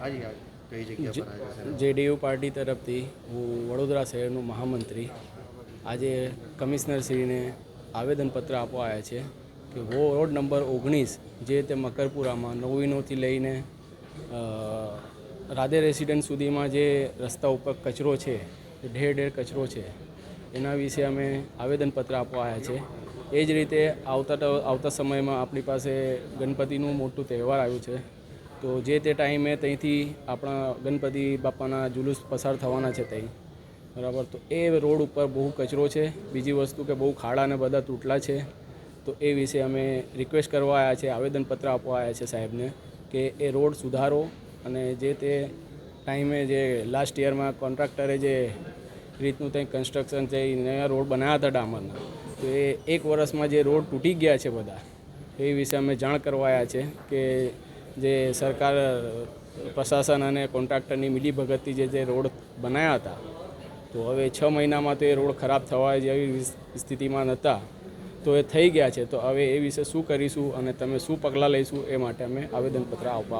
હાજી હા કઈ જગ્યા પર જેડીયુ પાર્ટી તરફથી હું વડોદરા શહેરનો મહામંત્રી આજે કમિશનરશ્રીને આવેદનપત્ર આપવા આવ્યા છે કે વોર્ડ નંબર ઓગણીસ જે તે મકરપુરામાં નવીનોથી લઈને રાધે રેસિડેન્ટ સુધીમાં જે રસ્તા ઉપર કચરો છે ઢેર ઢેર કચરો છે એના વિશે અમે આવેદનપત્ર આપવા આવ્યા છે. એ જ રીતે આવતા આવતા સમયમાં આપણી પાસે ગણપતિનું મોટું તહેવાર આવ્યું છે. તો જે તે ટાઈમે ત્યાંથી આપણા ગણપતિ બાપાના જુલુસ પસાર થવાના છે ત્યાં બરાબર? તો એ રોડ ઉપર બહુ કચરો છે. બીજી વસ્તુ કે બહુ ખાડા ને બધા તૂટલા છે. તો એ વિશે અમે રિક્વેસ્ટ કરવા આવ્યા છે, આવેદનપત્ર આપવા આવ્યા છે સાહેબને કે એ રોડ સુધારો અને જે તે ટાઈમે જે લાસ્ટ યરમાં કોન્ટ્રાક્ટરે જે રીતનું ત્યાં કન્સ્ટ્રક્શન છે, એ નયા રોડ બનાવ્યા હતા ડામરના. તો એ એક વર્ષમાં જે રોડ તૂટી ગયા છે બધા, એ વિશે અમે જાણ કરવા આવ્યા છે કે જે સરકાર, પ્રશાસન અને કોન્ટ્રાક્ટરની મિલીભગતથી જે જે રોડ બનાવ્યા હતા, તો હવે છ મહિનામાં તો એ રોડ ખરાબ થવા જેવી સ્થિતિમાં નહોતા તો એ થઈ ગયા છે. તો હવે એ વિશે શું કરીશું અને તમે શું પગલાં લઈશું એ માટે અમે આવેદનપત્ર આપવા